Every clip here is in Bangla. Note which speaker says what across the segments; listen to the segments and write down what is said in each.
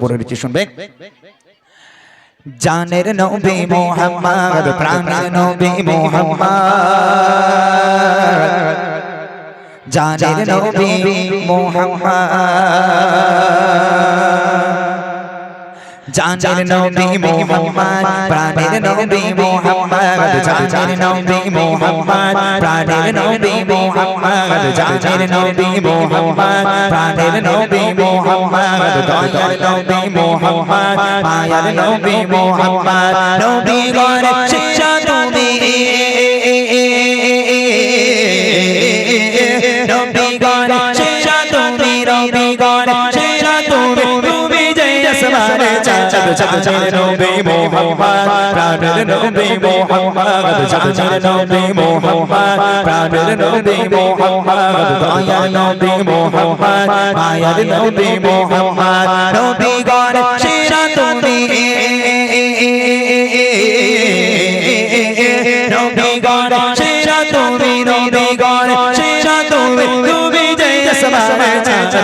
Speaker 1: পড়ে দিচ্ছি শুনবে জানের নবী মোহাম্মদ প্রাণের নবী মোহাম্মদ। জানের নবী মোহাম্মদ। জানের নবী মোহাম্মদ প্রাণের নবী মোহাম্মদ জানের নবী মোহাম্মদ প্রাণের নবী মোহাম্মদ জানের নবী মোহাম্মদ প্রাণের নবী মোহাম্মদ দয়ার নবী মোহাম্মদ মায়ার নবী মোহাম্মদ নবী গণ শিক্ষা তুমি নবী গণ চাঁদের নবী মোহাম্মদ, প্রাণের নবী মোহাম্মদ চাঁদের নবী মোহাম্মদ, প্রাণের নবী মোহাম্মদ দয়ার নবী মোহাম্মদ, মায়ার নবী মোহাম্মদ নবী গণ শিরা তুমি নবী গণ শিরা তুমি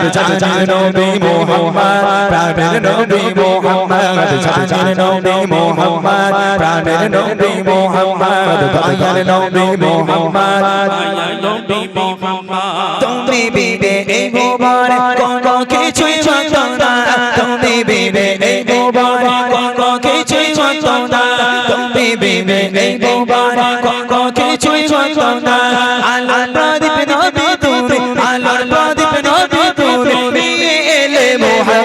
Speaker 1: চাঁদের নবী মোহাম্মদ প্রাণের নবী মোহাম্মদ চাঁদের নবী মোহাম্মদ প্রাণের নবী মোহাম্মদ দয়ার নবী মোহাম্মদ
Speaker 2: নবী মোহাম্মদ
Speaker 1: তুমি বিবে এই গোবর কোন কিছুই মত না তুমি বিবে এই গোবর কোন কিছুই মত না তুমি বিবে এই গোবর কোন কিছুই মত না আলোর প্রদীপ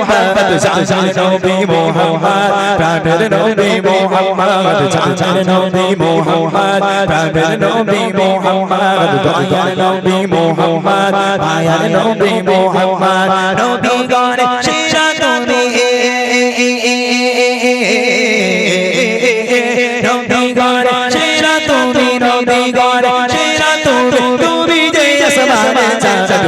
Speaker 1: মোহাম্মদ জাজার নবী মোহাম্মদ প্রাণের নবী মোহাম্মদ জাজার নবী মোহাম্মদ প্রাণের নবী মোহাম্মদ দয়ার নবী মোহাম্মদ মায়ার নবী মোহাম্মদ নবী গণ শিরা তুমি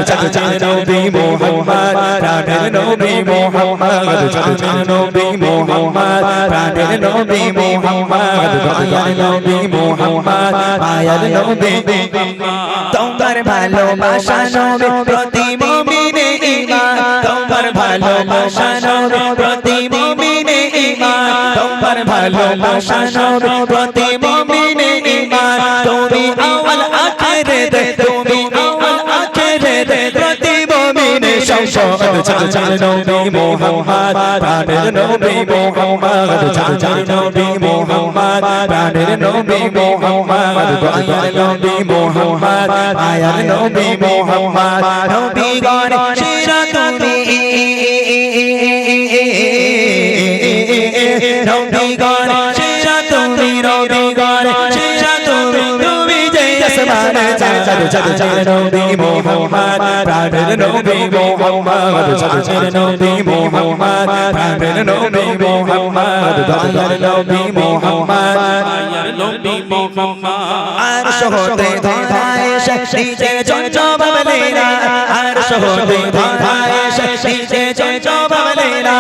Speaker 1: চাঁদ নবী মোহাম্মদ প্রাণের নবী মোহাম্মদ চাঁদ নবী মোহাম্মদ প্রাণের নবী মোহাম্মদ দয়ার নবী মোহাম্মদ মায়ার নবী তোমার ভালোবাসা নবী প্রতি মুমিনে ঈমান। তোমার ভালোবাসা নবী প্রতি মুমিনে ঈমান। তোমার ভালোবাসা নবী প্রতি মুমিনে ঈমান। তুমি আওয়াল আখিরাত তুমি সম্পদ নবী মোহাম্মদ প্রাণের নবী মোহাম্মদ চাচার নবী মোহাম্মদ প্রাণের নবী মোহাম্মদ দয়ার নবী মোহাম্মদ আয়ার নবী মোহাম্মদ নবী গণ শিরা তুমি চাঁদ নবী মোহাম্মদ প্রাণের নবী মোহাম্মদ চাঁদের নবী মোহাম্মদ প্রাণের নবী মোহাম্মদ দয়ার নবী মোহাম্মদ
Speaker 2: মায়ার নবী মোহাম্মদ
Speaker 1: আর সহতে ধায় নিচে চঞ্চ বাবলেরা আর সহতে ধায় নিচে চঞ্চ বাবলেরা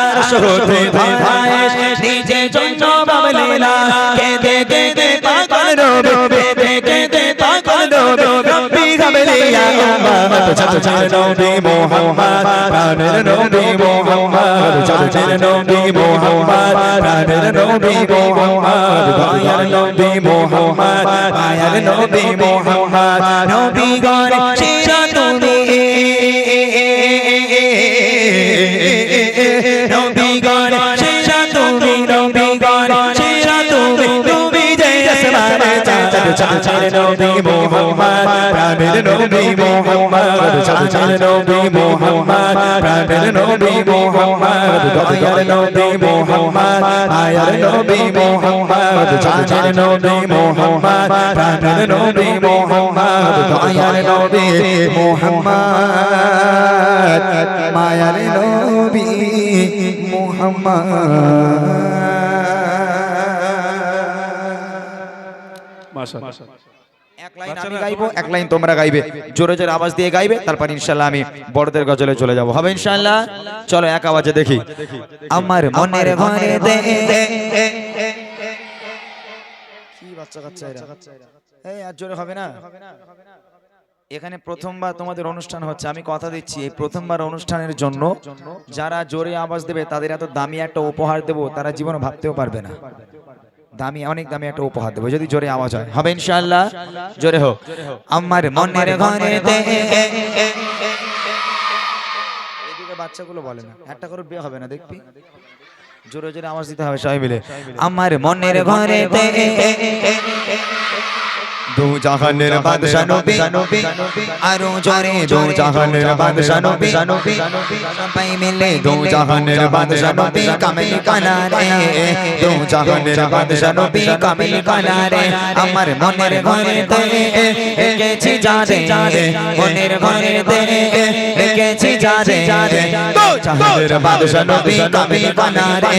Speaker 1: আর সহতে ধায় নিচে চঞ্চ বাবলেরা কেদে কেদে পাগল রবে কেদে কেদে পাগল রবে গাবলিয়া উম্মত চাচার নবী মোহাম্মদ প্রাণের নবী মোহাম্মদ চাচার নবী মোহাম্মদ প্রাণের নবী মোহাম্মদ দয়ার নবী মোহাম্মদ মায়ার নবী মোহাম্মদ নবী গণ শিরা তুমি চাঁদ চাচার নবী মোহাম্মদ প্রাণের নবী মোহাম্মদ চাচার নবী মোহাম্মদ প্রাণের নবী মোহাম্মদ দয়ার নবী মোহাম্মদ আয়ার নবী মোহাম্মদ চাচার নবী মোহাম্মদ প্রাণের নবী মোহাম্মদ দয়ার নবী মোহাম্মদ মায়ার নবী মোহাম্মদ। এক লাইন আমি গাইবো এক লাইন তোমরা গাইবে। জোরে জোরে আওয়াজ দিয়ে গাইবে তারপর ইনশাল্লাহ আমি বড়দের গজলে চলে যাব। হবে ইনশাল্লাহ চলো এক আওয়াজে দেখি। আমার মনের ঘরে দে। কি বাচ্চা কাচ্চা এই আর জোরে হবে না?
Speaker 3: এখানে প্রথমবার তোমাদের অনুষ্ঠান হচ্ছে। আমি কথা দিচ্ছি এই প্রথমবার অনুষ্ঠানের জন্য যারা জোরে আওয়াজ দেবে তাদের এত দামি একটা উপহার দেবো তারা জীবনে ভাবতেও পারবে না। দামি অনেক দামি একটা উপহার দেবো যদি জোরে আওয়াজ হয়। হবে ইনশাল্লাহ জোরে হোক। আমার মনের ঘরে এদিকে বাচ্চাগুলো বলে না। একটা করে বিয়ে হবে না দেখবি? জোরে জোরে আওয়াজ দিতে হবে সবাই মিলে। আমার মনের ঘরে দু জাহানের বাদশা নবী। আরও জোরে দু জাহানের বাদশা নবী। সবাই মিলে দু জাহানের বাদশা নবী। কামেল কানা রে দু জাহানের বাদশা নবী কামেল কানা রে আমার মনের ঘরে তে একেছি যারে। মনের ঘরে তে একেছি যারে। দু জাহানের বাদশা নবী কামেল কানা রে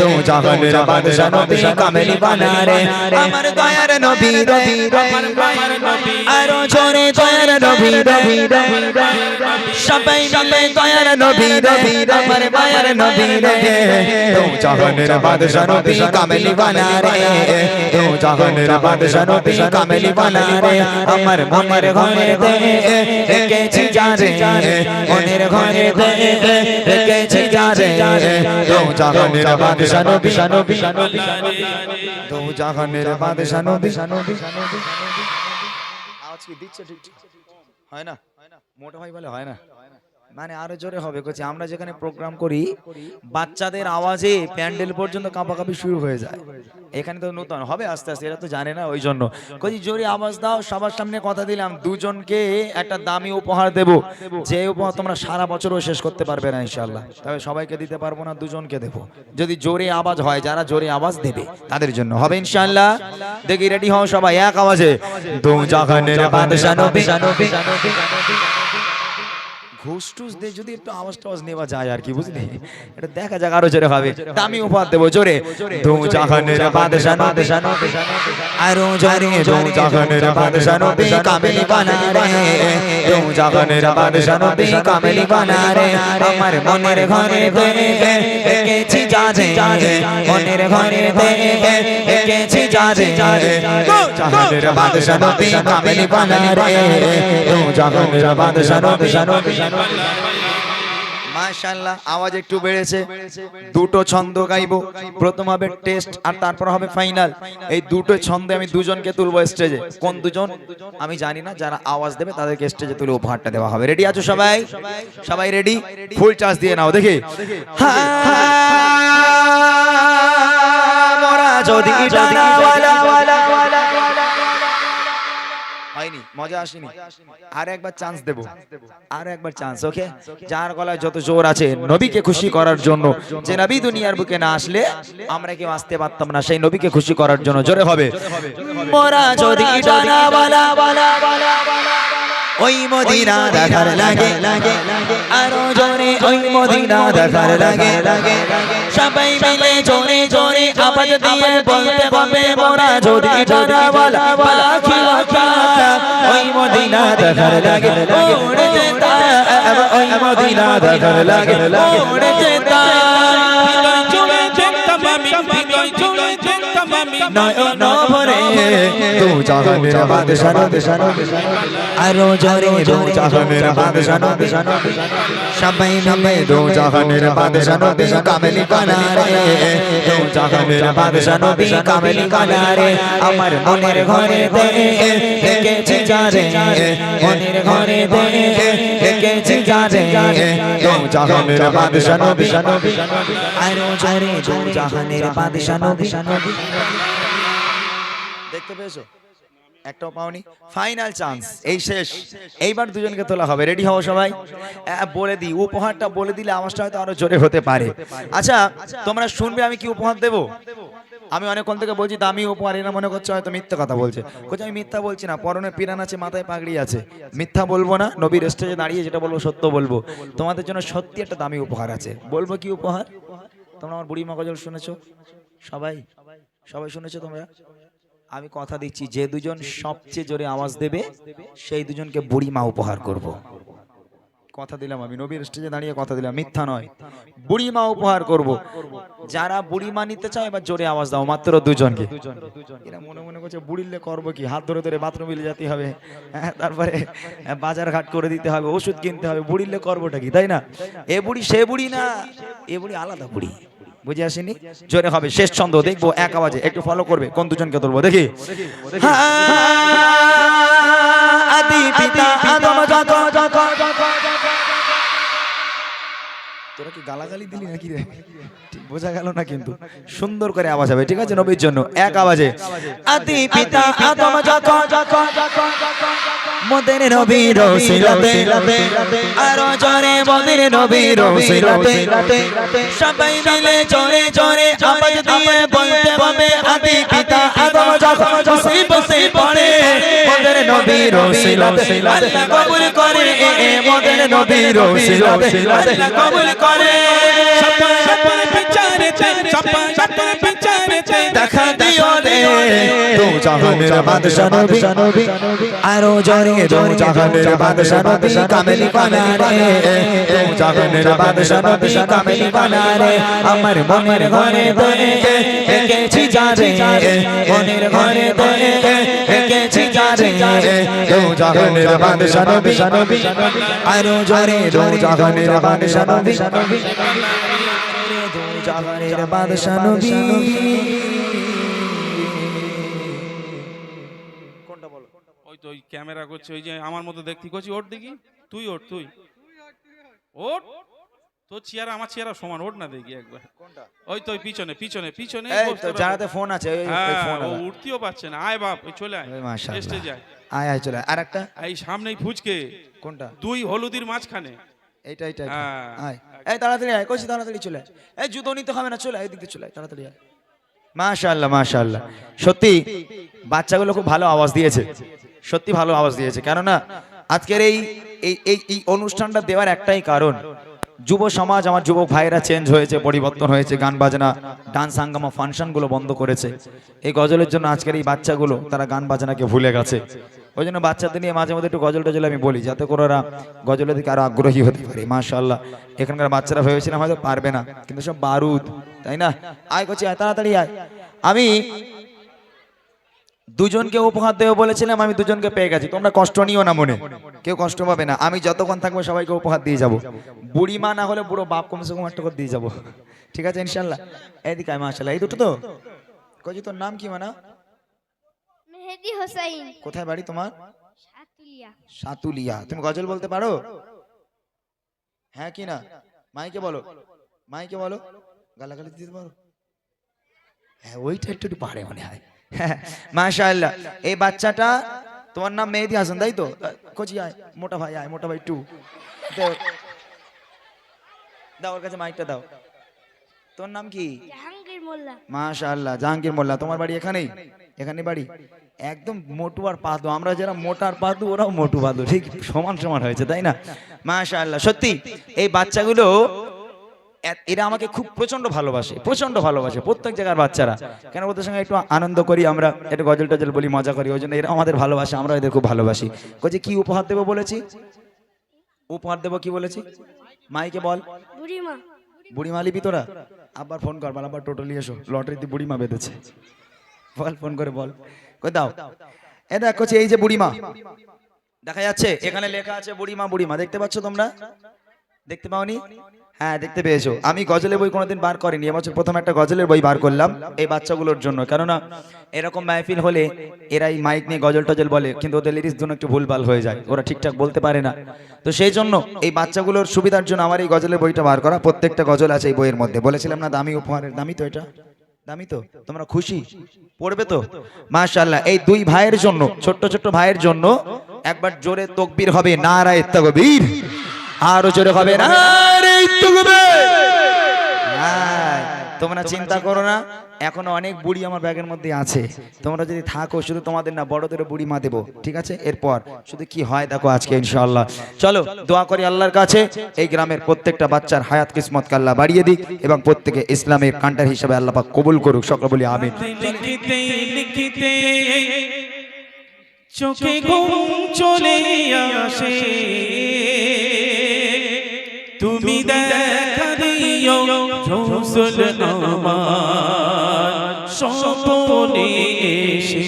Speaker 3: দু জাহানের বাদশা নবী কামেল কানা রে আমার দয়ার নবী রবি
Speaker 2: নবী
Speaker 3: আরও জোরে দয়ার নবী রবি সবাই মিলে দয়ার নবী রবি আমার মায়ের নবী রে। তো জাহানের বাদশা নবী কামেলি বানা রে। তো জাহানের বাদশা নবী কামেলি বানা রে। আমার মনের ঘরে দে একেছি যারে মনের ঘরে দে একেছি যারে তো জাহানের বাদশা নবী নবী তো জাহানের বাদশা নবী। আওয়াজ কি দিচ্ছে ঠিক? হয় না। মোটা ভাই বলে হয় না? মানে আরও জোরে হবে কোচি আমরা যেখানে প্রোগ্রাম করি বাচ্চাদের আওয়াজে প্যান্ডেল পর্যন্ত কাঁপাকাঁপি শুরু হয়ে যায়। এখানে তো নতুন হবে আস্তে আস্তে এরা তো জানে না ওই জন্য। কোচি জোরে আওয়াজ দাও সবার সামনে কথা দিলাম দুজনকে একটা দামি উপহার দেব যে উপহার তোমরা সারা বছরও শেষ করতে পারবে না ইনশাল্লাহ তবে সবাইকে দিতে পারব না দুজনকে দেবো। যদি জোরে আওয়াজ হয় যারা জোরে আওয়াজ দেবে তাদের জন্য। হবে ইনশাল্লাহ দেখি রেডি হও সবাই এক আওয়াজে। দু জাহানের বাদশা নবী। ঘুষ টুস দিয়ে যদি একটু আওয়াজ টাওয়াজ নেওয়া যায় আর কি, বুঝলি? এটা দেখা যাক আরও জোরে হবে। দামি উপহার দেবো, জোরে। দু জাহানের বাদশা নবী আরও জোরে, দু জাহানের বাদশা নবী কামেলি বানা রে দু জাহানের বাদশা নবী কামেলি বানা রে আমার মনের ঘরে দে একেছি যারে মনের ঘরে দে একেছি যারে দু জাহানের বাদশা নবী কামেলি বানা রে দু জাহানের বাদশা নবী মাশাআল্লাহ। আওয়াজ একটু বেড়েছে। দুটো ছন্দ গাইবো। প্রথম হবে টেস্ট আর তারপর হবে ফাইনাল। এই দুটো ছন্দে আমি দুজনকে তুলবো স্টেজে। কোন দুজন? আমি জানি না যারা আওয়াজ দেবে তাদেরকে স্টেজে তুলে উপহারটা দেওয়া হবে। রেডি আছো সবাই? সবাই রেডি ফুল চার্জ দিয়ে নাও দেখি। মোরা যদি মজা আসেনি? আর একবার চান্স দেব? আর একবার চান্স ওকে যার গলায় যত জোর আছে নবীকে খুশি করার জন্য। যে নবী দুনিয়ার বুকে না আসলে আমরা কেউ আসতে পারতাম না। সেই নবীকে খুশি করার জন্য। জোরে হবে। মোরা যদি ডানাওয়ালা ওই মদিনা দেখার লাগে লাগে আরও জোরে ওই মদিনা দেখার লাগে লাগে। সবাই মিলে জোরে আওয়াজ দিয়ে বলতে হবে মোরা যদি ডানাওয়ালা পাখি ওই মদিনা দেখার লাগে ওড়ে যেতা ওই মদিনা দেখার লাগে ওড়ে যেতা নয়ন ভরে তু জাহানের বাদশা বাদশা আরও জোরে দু জাহানের বাদশা বাদশা সবাই মিলে দু জাহানের বাদশা নবী কামেলি কানা রে দু জাহানের বাদশা নবী কামেলি কানা রে আমার মনের ঘরে দে একেছি যারে মনের ঘরে দে একেছি যারে দু জাহানের বাদশা নবী আরও জোরে দু জাহানের বাদশা নবী দেখতে পেয়েছ? একটাও পাওনি। ফাইনাল চান্স এই শেষ। এইবার দুজনকে তোলা হবে। রেডি হও সবাই? বলে দিই, উপহারটা বলে দিলে আওয়াজটা হয়তো আরও জোরে হতে পারে। আচ্ছা তোমরা শুনবে আমি কি উপহার দেব? আমি অনেকক্ষণ থেকে বলছি, দামি উপহার, এরা মনে করছে হয়তো মিথ্যা কথা বলছে। কোথায় আমি মিথ্যা বলছি না, পরনে পিরান আছে, মাথায় পাগড়ি আছে। মিথ্যা বলব না, নবীর স্টেজে দাঁড়িয়ে যেটা বলব, সত্য বলব। তোমাদের জন্য সত্যি একটা দামি উপহার আছে। বলব কি উপহার? তোমরা আমার বুড়ি মগজল শুনেছো? সবাই? সবাই শুনেছো তোমরা? আমি কথা দিচ্ছি যে দুজন সবচেয়ে জোরে আওয়াজ দেবে সেই দুজনকে বুড়ি মা উপহার করব। কথা দিলাম আমি নবীর স্টেজে দাঁড়িয়ে কথা দিলাম মিথ্যা নয়। বুড়ি মা উপহার করব। যারা বুড়ি মা নিতে চাও এবার জোরে আওয়াজ দাও মাত্র দুজনকে। এরা মনে মনে করছে বুড়িলে করব কি? হাত ধরে ধরে বাথরুম মিলে যেতে হবে। হ্যাঁ, তারপরে বাজার ঘাট করে দিতে হবে ওষুধ কিনতে হবে। বুড়িলে করবোটা কি? তাই না? এ বুড়ি সে বুড়ি না এ বুড়ি আলাদা বুড়ি। বুঝে আসেনি? জোরে হবে, শেষ ছন্দ, দেখব এক আওয়াজে, একটু ফলো করবে, কোন দুজনকে ধরবো, দেখি। আদি পিতা, আদম যত বোঝা গেল না কিন্তু। সুন্দর করে আওয়াজ হবে, ঠিক আছে, নবীর জন্য। এক আওয়াজে, আদি পিতা, আদম যত মোদের নবীর রসিলাতে আরও জোরে মোদের নবীর রসিলাতে সবাই মিলে জোরে জোরে আওয়াজ দিয়ে বলতে হবে, আদি পিতা আদম যখন বসে বসে পড়ে মোদের নবীর রসিলাতে আল্লাহ কবুল করে এ মোদের নবীর রসিলাতে আল্লাহ কবুল করে।
Speaker 2: সপা
Speaker 3: দেখা দিও রে। দু জাহানের বাদশা নবী। আরও জরে দু জাহানের বাদশা নবী কামেলি কানা রে। দু জাহানের বাদশা নবী কামেলি কানা রে। আমার মনের ঘরে দরে এঁকেছি যারে মনের ঘরে দরে এঁকেছি যারে দু জাহানের বাদশা নবী। আরও জরে দু জাহানের বাদশা নবী। জাহানের বাদশা নবী।
Speaker 2: ওই তো ওই ক্যামেরা করছে ওই যে আমার মতো দেখতে করছি ওর দেখি? তুই ওঠ তুই। ওঠ তোর চেয়ার আমার চেয়ার সমান ওঠ না দেখি একবার। ওই তো পিছনে পিছনে পিছনে।
Speaker 3: যারাতে ফোন আছে ওই
Speaker 2: হ্যাঁ ও উঠতেও পারছে না। আয় বাপ ওই চলে আয়। স্টেজে যায়।
Speaker 3: আয় আয় চলে আর একটা?
Speaker 2: এই সামনেই ফুচকে।
Speaker 3: কোনটা?
Speaker 2: দুই হলুদির মাঝখানে।
Speaker 3: এইটা এইটা।
Speaker 2: হ্যাঁ।
Speaker 3: আয়। এই তাড়াতাড়ি আয়। কইছি তাড়াতাড়ি চলে এই জুতো নিতে হবে না চলে এই দিকে চলে তাড়াতাড়ি আয়। মাশাআল্লাহ মাশাআল্লাহ। সত্যি বাচ্চাগুলো খুব ভালো আওয়াজ দিয়েছে। সত্যি ভালো আওয়াজ দিয়েছে। কেননা আজকের এই এই এই অনুষ্ঠানটা দেওয়ার একটাই কারণ যুব সমাজ, আমার যুবক ভাইরা চেঞ্জ হয়েছে, পরিবর্তন হয়েছে, গান বাজনা ডান্স হাঙ্গামা ফাংশনগুলো বন্ধ করেছে। এই গজলের জন্য আজকের এই বাচ্চাগুলো, তারা গান বাজনাকে ভুলে গেছে। ওই জন্য বাচ্চাদের নিয়ে মাঝে মধ্যে একটু গজল টজল আমি বলি, যাতে করে ওরা গজলের দিকে আরও আগ্রহী হতে পারে, মাশাআল্লাহ। এখানকার বাচ্চারা ভেবেছিলাম হয়তো পারবে না, কিন্তু সব বারুদ, তাই না? আয় করছি তাড়াতাড়ি আয়। আমি দুজনকে উপহার দেবো বলেছিলাম আমি দুজনকে পেয়ে গেছি। তোমরা কষ্ট নিও না মনে। কেউ কষ্ট পাবে না। আমি যতক্ষণ থাকব সবাইকে উপহার দিয়ে যাব। বুড়ি মা না হলে বুড়ো বাপ কমসে কম একটা করে দিয়ে যাব। ঠিক আছে ইনশাল্লাহ এদিকে আয় মাশাল্লাহ এই দুটো তো? কজি তোর নাম কি মানা?
Speaker 4: মেহেদি হোসাইন।
Speaker 3: কোথায় বাড়ি তোমার?
Speaker 4: সাতুলিয়া।
Speaker 3: সাতুলিয়া। তুমি গজল বলতে পারো? হ্যাঁ কি না? মাইকে বলো। মাইকে বলো। গালাগালি দিতে পারো? হ্যাঁ ওইটা একটু একটু পারে মনে হয়। মাশাআল্লাহ। এই বাচ্চাটা তোমার নাম মেহেদি হাসান তাই তো? কোচি আয়। মোটা ভাই আয় মোটা ভাই টু দাও। ওর কাছে মাইকটা দাও। তোর নাম কি?
Speaker 4: জাহাঙ্গীর মোল্লা।
Speaker 3: মাশাআল্লাহ জাহাঙ্গীর মোল্লা। তোমার বাড়ি এখানেই? এখানে বাড়ি? একদম মোটু আর পাদু। আমরা যারা মোটার পাদু ওরাও মোটু পাদু। ঠিক সমান সমান হয়েছে তাই না? মাশাআল্লাহ। সত্যি এই বাচ্চাগুলো এরা আমাকে খুব প্রচণ্ড ভালোবাসে প্রচণ্ড ভালোবাসে প্রত্যেক জায়গার বাচ্চারা। কেন ওদের সঙ্গে একটু আনন্দ করি আমরা একটু গজল টজল বলি মজা করি ওই জন্য এরা আমাদের ভালোবাসে আমরা এদের খুব ভালোবাসি। কচি কি উপহার দেবো বলেছি? উপহার দেবো কি বলেছি? মাইকে বল।
Speaker 4: বুড়িমা।
Speaker 3: লিবি তোরা? আবার ফোন কর বল আবার টোটালি এসো লটারিতে বুড়িমা বেঁধেছে। বল ফোন করে বল। কই দাও। এ দেখো এই যে বুড়িমা। দেখা যাচ্ছে এখানে লেখা আছে বুড়িমা বুড়িমা দেখতে পাচ্ছ তোমরা? দেখতে পাওনি? হ্যাঁ দেখতে পেয়েছ। আমি গজলের বই কোনোদিন বার করিনি। এবছর প্রথম একটা গজলের বই বার করলাম এই বাচ্চাগুলোর জন্য। কেননা এরকম মাহফিল হলে এরাই মাইক নিয়ে গজল টজল বলে কিন্তু ওদের লিরিক্স জন্য একটু ভুলভাল হয়ে যায়। ওরা ঠিকঠাক বলতে পারে না। তো সেই জন্য এই বাচ্চাগুলোর সুবিধার জন্য আমার এই গজলের বইটা বার করা। প্রত্যেকটা গজল আছে এই বইয়ের মধ্যে। বলেছিলাম না দামি উপহারের। দামি তো এটা? দামি তো? তোমরা খুশি? পড়বে তো? মাশাআল্লাহ। এই দুই ভাইয়ের জন্য ছোট্ট ছোট্ট ভাইয়ের জন্য একবার জোরে তকবীর হবে। নারায়ে তাকবীর। আরও জোরে হবে হ্যাঁ, তোমরা চিন্তা করো না এখনও অনেক বুড়ি আমার ব্যাগের মধ্যে আছে। তোমরা যদি থাকো শুধু তোমাদের না বড়দের বুড়ি মা দেবো ঠিক আছে? এরপর শুধু কি হয় দেখো আজকে ইনশাআল্লাহ। চলো দোয়া করি আল্লাহর কাছে এই গ্রামের প্রত্যেকটা বাচ্চার হায়াত কিসমত আল্লাহ বাড়িয়ে দিক এবং প্রত্যেকে ইসলামের কান্টার হিসাবে আল্লাহ কবুল করুক সকল বলি আমিন।
Speaker 2: লিখিতে চোখে ঘুম চলে আসে। তুমি দেখা দিও রসুল আমার স্বপনে এসে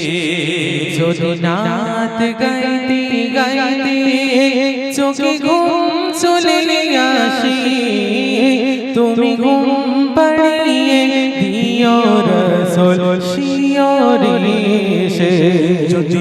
Speaker 5: যদি নাত গাইতে গাইতে চোখে ঘুম চলে আসি, তুমি ঘুম পাড়িয়ে দিও রসুল শিয়রে সে
Speaker 2: যদি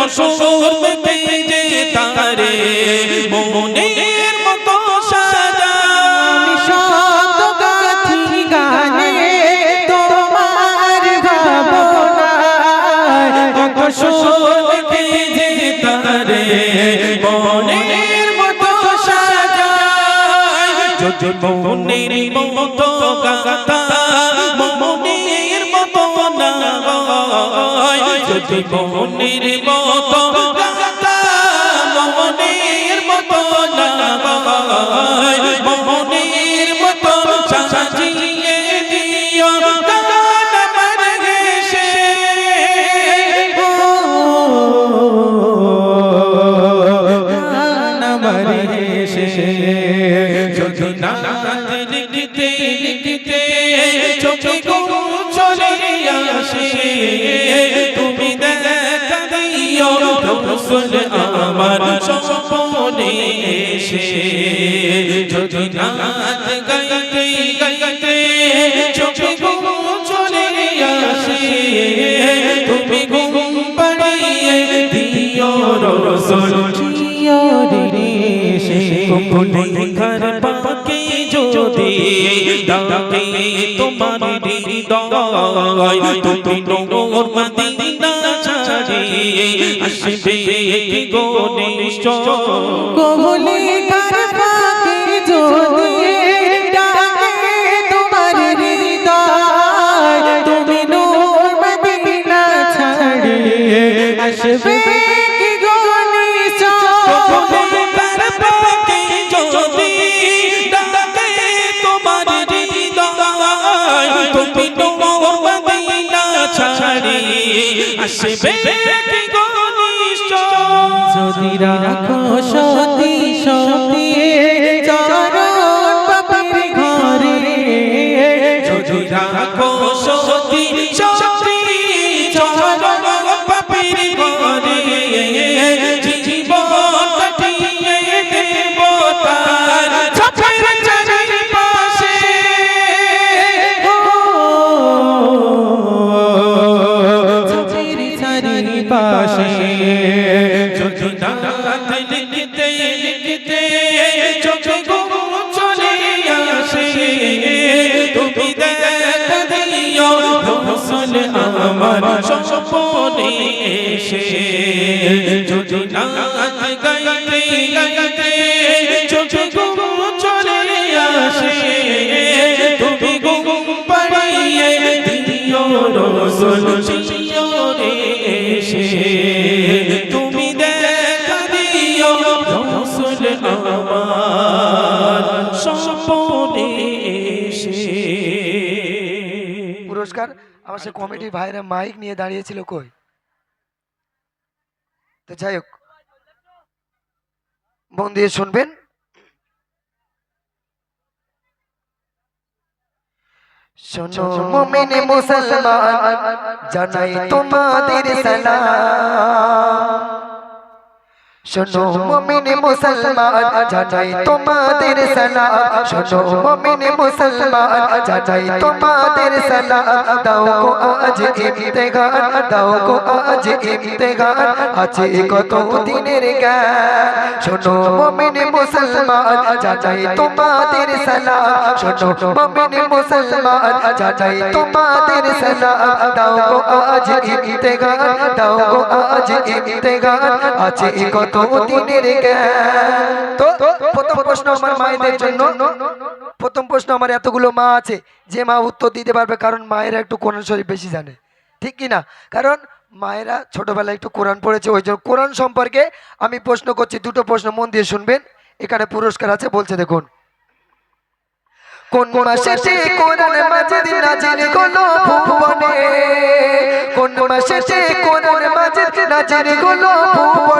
Speaker 2: কত সুর পেতে যে তারে মনের মতো সাজা।
Speaker 5: আমি গাথি গানে তোমার ভাবনায় কত সুর
Speaker 2: তারে মনের মতো সাজা। যদি মনের মতো গাতা যদি মনের মতো মনের মতো না নাথ গাইতে গাইতে চোখে ঘুম চলে আসে। তুমি ঘুম পাড়িয়ে দিও রসুল ঘর পাকে যদি ডাকে তোমার হৃদয় তুমি নোর মদিনা আসবে গো নিশ্চয়?
Speaker 5: কোহলি কার আসবে গো নিশ্চয়?
Speaker 2: যদি
Speaker 5: রাখো সতী সতী চরণ পাপের ঘরে
Speaker 2: যদি রাখো সতী লিখতে লিখতে চোখে ঘুম চলে আসে। তুমি দেখা দিও রসুল আমার স্বপনে এসে। যদি নাথ গাইতে গাইতে চোখে ঘুম চলে আসে, তুমি ঘুম পাড়িয়ে দিও রসুল শিওরে এসে। আমার
Speaker 6: সে কমিটির ভাইরা মাইক নিয়ে দাঁড়িয়েছিল কই? তো যাই হোক। মন দিয়ে শুনবেন? শোনো মুমিন মুসলমান জানাই তোমাদের সালাম। শোনো মুমিন মুসলমান জানাই তোমাদের সালাম শোনো মুমিন মুসলমান জানাই তোমাদের সালাম দাও গো আজ ইমতিহান দাও গো আজ ইমতিহান আছে কত দিনের জ্ঞান শোনো মুমিন মুসলমান জানাই তোমাদের সালাম শোনো মুমিন মুসলমান জানাই তোমাদের সালাম দাও গো আজ ইমতিহান দাও গো আজ ইমতিহান আছে কত দিনের তো প্রথম প্রশ্ন আমার মায়েদের জন্য। প্রথম প্রশ্ন আমার এতগুলো মা আছে যে মা উত্তর দিতে পারবে কারণ মায়েরা একটু কোরআন শরীফ বেশি জানে। ঠিক কি না? কারণ মায়েরা ছোটবেলায় একটু কোরআন পড়েছে ওই জন্য কোরআন সম্পর্কে আমি প্রশ্ন করছি দুটো প্রশ্ন মন দিয়ে শুনবেন। এখানে পুরস্কার আছে বলছে দেখুন। কোন মাসেতে কোরআন মাজিদ নাজিল হলো ভুবনে? কোন মাসেতে কোরআন মাজিদ নাজিল হলো ভুবনে?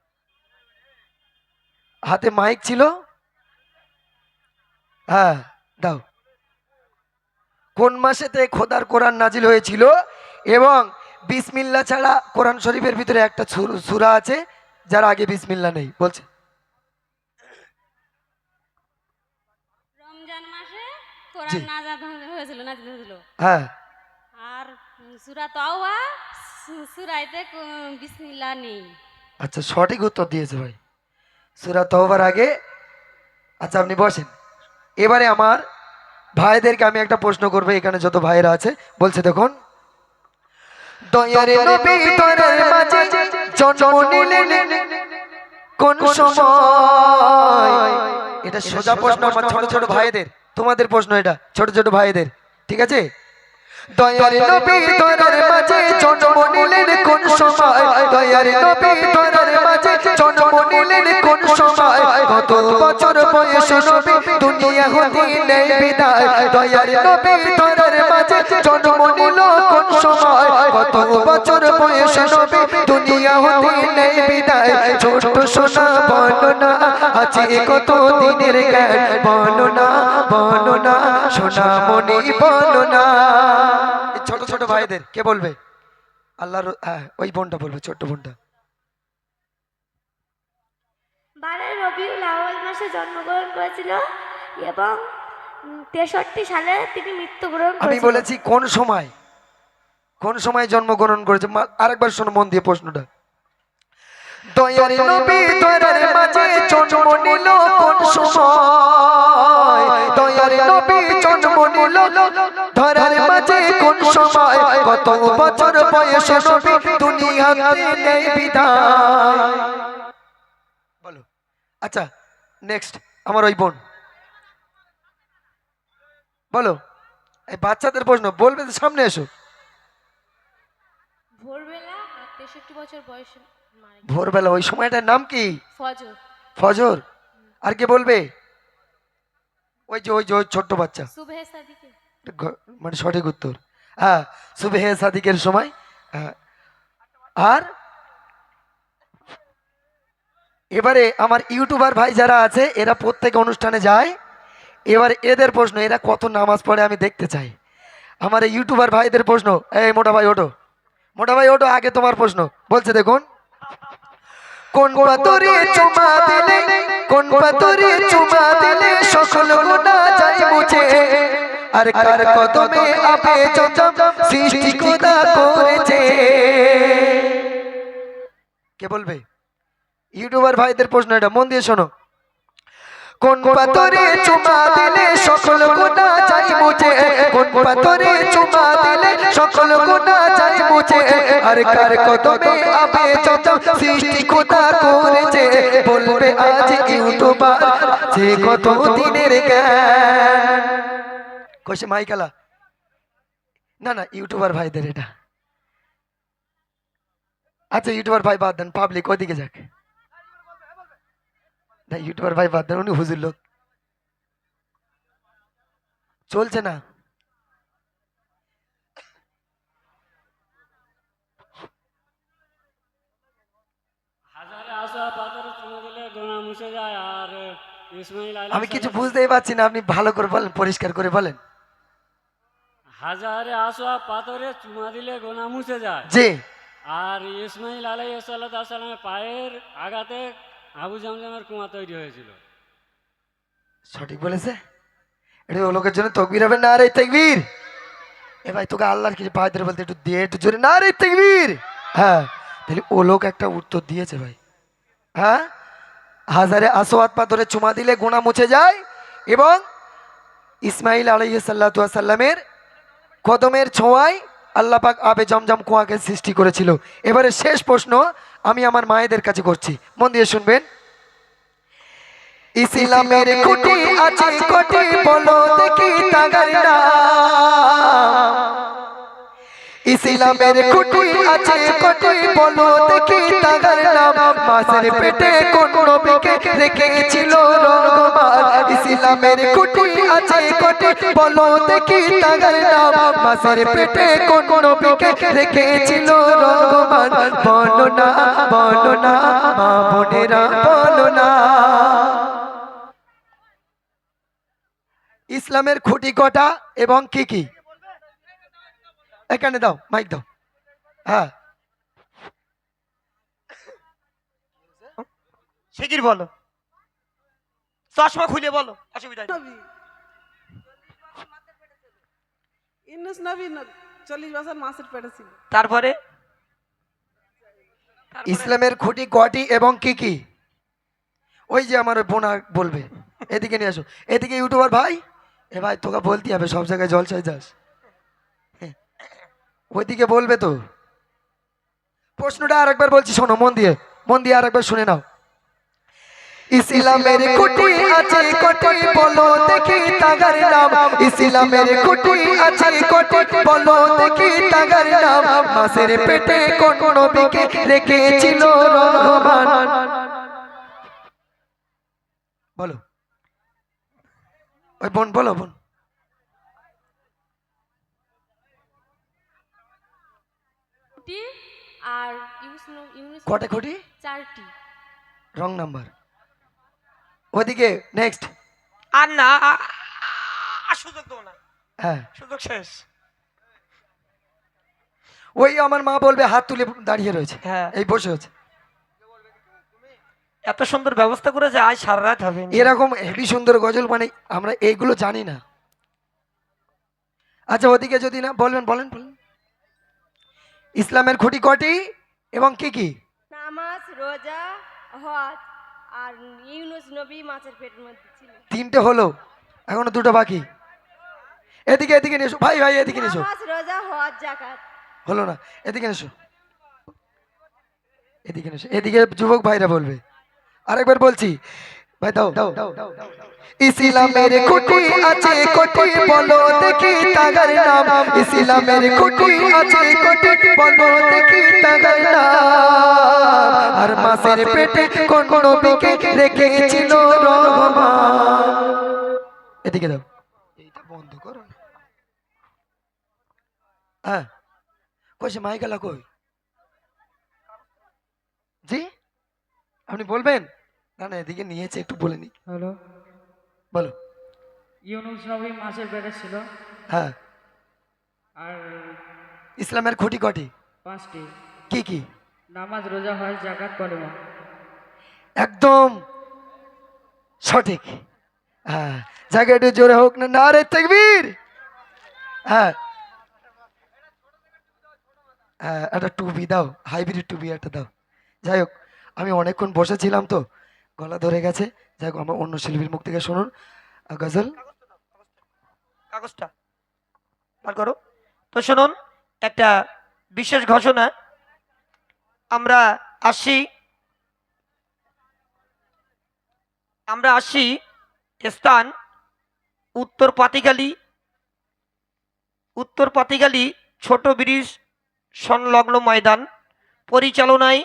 Speaker 6: হাতে মাইক ছিল? হ্যাঁ দাও। কোন মাসেতে খোদার কোরআন নাজিল হয়েছিল? এবং বিসমিল্লা ছাড়া কোরআন শরীফের ভিতরে একটা সুর- আছে যার আগে বিসমিল্লা নেই বলছে।
Speaker 7: রমজান মাসে কোরআন নাজাদ হয়েছিল নাজিল হয়েছিল।
Speaker 6: হ্যাঁ।
Speaker 7: আর সুরা সুরাইতে বিসমিল্লা নেই।
Speaker 6: আচ্ছা সঠিক উত্তর দিয়েছে ভাই। সুরা তহবার আগে আচ্ছা আপনি বসেন। এবারে আমার ভাইদেরকে আমি একটা প্রশ্ন করব, এখানে যত ভাইরা আছে, বলছে দেখুন। এটা সোজা প্রশ্ন, আমার ছোট ছোট ভাইদের। তোমাদের প্রশ্ন এটা, ছোট ছোট ভাইদের। ঠিক আছে? দয়ার নবী তরার মাঝে জন্ম নিলেন কোন সময়? দয়ার নবী তরার মাঝে জন্ম নিলেন কোন সময়? কত বছর বয়স নবী? দুনিয়া হতে নেই বিদায়। দয়ার নবী তরার মাঝে জন্ম নিল কোন সময়? কত বছর বয়স নবী? দুনিয়া হতে নেই বিদায়। ছোট সোনা বলো না আছে কত দিনের জ্ঞান। বলো না বলো না সোনা মনি বলো না এই ছোট ছোট ভাইদের কে বলবে? আল্লাহর হ্যাঁ ওই বোনটা বলবে ছোট্ট বোনটা।
Speaker 4: বারে রবিউল আউয়াল মাসে জন্মগ্রহণ করেছিল এবং তেষট্টি সালে তিনি মৃত্যুবরণ
Speaker 6: আমি বলেছি কোন সময়? কোন সময় জন্মগ্রহণ করেছে? আরেকবার শোনো মন দিয়ে প্রশ্নটা। দয়ার নবী দয়ার মাঝে কোন সময়? দয়ার নবী ধরার মাঝে কোন সময়? কত বছর নবী দুনিয়াতে নেই বিদায় বলো। আচ্ছা নেক্সট আমার ওই বোন। বলো। এই বাচ্চাদের প্রশ্ন, বলবে সামনে এসো।
Speaker 7: ভোরবেলা তেষট্টি বছর বয়সে।
Speaker 6: ভোরবেলা ওই সময়টার নাম কি?
Speaker 7: ফজর।
Speaker 6: আর কে বলবে? ওই যে ওই যে ওই ছোট্ট বাচ্চা। মানে সঠিক উত্তর। হ্যাঁ সুবেহে সাদিকের সময় হ্যাঁ। আর এবারে আমার ইউটিউবার ভাই যারা আছে এরা প্রত্যেক অনুষ্ঠানে যায়। এবার এদের প্রশ্ন এরা কত নামাজ পড়ে আমি দেখতে চাই। আমার ইউটিউবার ভাইদের প্রশ্ন এই মোটা ভাই ওটো মোটা ভাই ওটো আগে তোমার প্রশ্ন। বলছে দেখুন কোন পাথরে চুমা দিলে কোন পাথরে চুমা দিলে সকল গুণা যায় মুছে। আর কার কদমে আপে চচম সৃষ্টি খোদা করেছে। কে বলবে? ইউটিউবার ভাইদের প্রশ্ন এটা মন দিয়ে শোনো। কোন পাতরে চুমা দিলে সকল গুণা যাই মুছে কোন পাতরে চুমা দিলে সকল গুণা যাই মুছে আর কার কদমে আপে চচম সৃষ্টি খোদা করেছে, বলবে আজ ইউটিউবার যে কত দিনের জ্ঞান। কইছে মাইকালা না না, ইউটিউবার ভাইদের এটা। আচ্ছা ইউটিউবার ভাই বাদ দেন পাবলিক ওদিকে যাক। না ইউটিউবার ভাই বাদ দেন উনি হুজুর লোক। চলছে না।
Speaker 8: হাজারে আসা পাথর চুমে দিলে গোনা মুছে যায় আর ইসমাইল আলাইহিস
Speaker 6: আমি কিছু বুঝতেই পারছি না আপনি ভালো করে বলেন পরিষ্কার করে বলেন।
Speaker 8: হাজারে আসা পাথরে চুমা দিলে গোনা মুছে যায়।
Speaker 6: জি।
Speaker 8: আর ইসমাইল আলাই সাল্লামের পায়ের আঘাতে আবু জামজামের কুমা তৈরি হয়েছিল।
Speaker 6: সঠিক বলেছে? এটা ও লোকের জন্য তকবির হবে? না রে, তকবির! এ ভাই, তোকে আল্লাহর কিছু পায়ে ধরে বলতে একটু দিয়ে একটু জোরে। না রে, তকবির! হ্যাঁ তাহলে ও লোক একটা উত্তর দিয়েছে ভাই। হ্যাঁ হাজারে আসোয়াত পাথরে চুমা দিলে গোনা মুছে যায় এবং ইসমাইল আলাইহি সাল্লাতু সাল্লামের কদমের ছোঁয়ায় আল্লাহ পাক আবে জমজম কুয়াকে সৃষ্টি করেছিল। এবারে শেষ প্রশ্ন আমি আমার মায়েদের কাছে করছি। মন দিয়ে শুনবেন। ইসলামের খুঁটি আছে কোটি বলো দেখি তাগার। নাম ইসলামের খুঁটি আছে কোটি বলো দেখি তাগার নাম। মাসের পেটে কোন নবীকে রেখেছিল রহমান ইসলামের খুঁটি আছে কোটি বলো দেখি তাগার নাম। মাসের পেটে কোন নবীকে রেখেছিল রহমান বলো না বলো না মা বোনেরা বলো না। ইসলামের খুঁটি কটা এবং কি কি? এখানে দাও মাইক দাও। হ্যাঁ।
Speaker 9: শিগির বলো। চশমা খুলে বলো অসুবিধা
Speaker 10: ইউনুস নবী চল্লিশ বছর মাসের পেটে ছিল।
Speaker 9: তারপরে?
Speaker 6: ইসলামের খুঁটি কটি এবং কি কি? ওই যে আমার ওই বোনা বলবে। এদিকে নিয়ে আসো। এদিকে ইউটিউবার ভাই। এ ভাই তোকে বলতে হবে সব জায়গায় জলসায় যাস। ওইদিকে বলবে তো। প্রশ্নটা আরেকবার বলছি, শোনো, মন দিয়ে মন দিয়ে আরেকবার শুনে নাও। ইসলামের কুটি আছে, কোটি বলো দেখি নাম। ইসলামের কুটি আছে, কোটি বলো দেখি তাগার নাম। মাসের পেটে কোন নবীকে রেখেছিল রহমান? বলো। ওই বোন, বলো বোন।
Speaker 7: খুঁটি আর
Speaker 6: কটা খুঁটি?
Speaker 7: চারটি।
Speaker 6: Wrong number. ওদিকে নেক্সট
Speaker 9: আর না আর সুযোগ দেবো না।
Speaker 6: হ্যাঁ।
Speaker 9: সুযোগ শেষ।
Speaker 6: ওই আমার মা বলবে হাত তুলে দাঁড়িয়ে রয়েছে।
Speaker 9: হ্যাঁ।
Speaker 6: এই বসে আছে।
Speaker 9: এত সুন্দর ব্যবস্থা করেছে আজ সারা রাত হবে।
Speaker 6: এরকম হেভি সুন্দর গজল মানে আমরা এইগুলো জানি না। আচ্ছা ওদিকে যদি না বলবেন বলেন বলেন। ইসলামের খুঁটি কটি এবং কি কি?
Speaker 4: নামাজ রোজা হজ আর ইউনুস নবী মাছের পেটের মধ্যে ছিল।
Speaker 6: তিনটে হলো এখনও দুটো বাকি। এদিকে এদিকে নিয়ে এসো। ভাই ভাই এদিকে নিয়ে এসো।
Speaker 4: নামাজ রোজা হজ
Speaker 6: হলো না। এদিকে এসো। এদিকে এসো। এদিকে যুবক ভাইরা বলবে। আরেকবার বলছি ভাই দাও। দাও ইসলামের খুঁটি আছে কোটি বলো দেখি তাগার নাম। ইসলামের খুঁটি আছে কোটি বলো দেখি তাগার নাম। আর মাসের পেটে কোন নবীকে রেখেছিল রহমান? এদিকে দাও। এইটা বন্ধ করো না। হ্যাঁ। কইছে মাইকেলা কই? জি? আপনি বলবেন? না না এদিকে নিয়েছে একটু বলে নি।
Speaker 8: হ্যালো।
Speaker 6: বলো।
Speaker 8: ইউনুস নবী মাছের পেটে ছিল।
Speaker 6: হ্যাঁ।
Speaker 8: আর
Speaker 6: ইসলামের খুঁটি কটি?
Speaker 8: পাঁচটি।
Speaker 6: কি কি?
Speaker 8: নামাজ রোজা হয় জাকাত কলেমা।
Speaker 6: একদম সঠিক। হ্যাঁ জায়গা একটু জোরে হোক না না রে তেকবীর। হ্যাঁ। হ্যাঁ একটা টুপি দাও হাইব্রিড টুপি একটা দাও। যাই হোক আমি অনেকক্ষণ বসেছিলাম তো গলা ধরে গেছে। যাই আমার অন্য শিল্পীর মুখ থেকে শুনুন। গজল।
Speaker 9: কাগজটা। বার করো। তো শুনুন, একটা বিশেষ ঘোষণা। আমরা আসি আমরা আসি স্থান উত্তর পাতিগালি উত্তর পাতিগালি ছোট ব্রিজ সংলগ্ন ময়দান। পরিচালনায়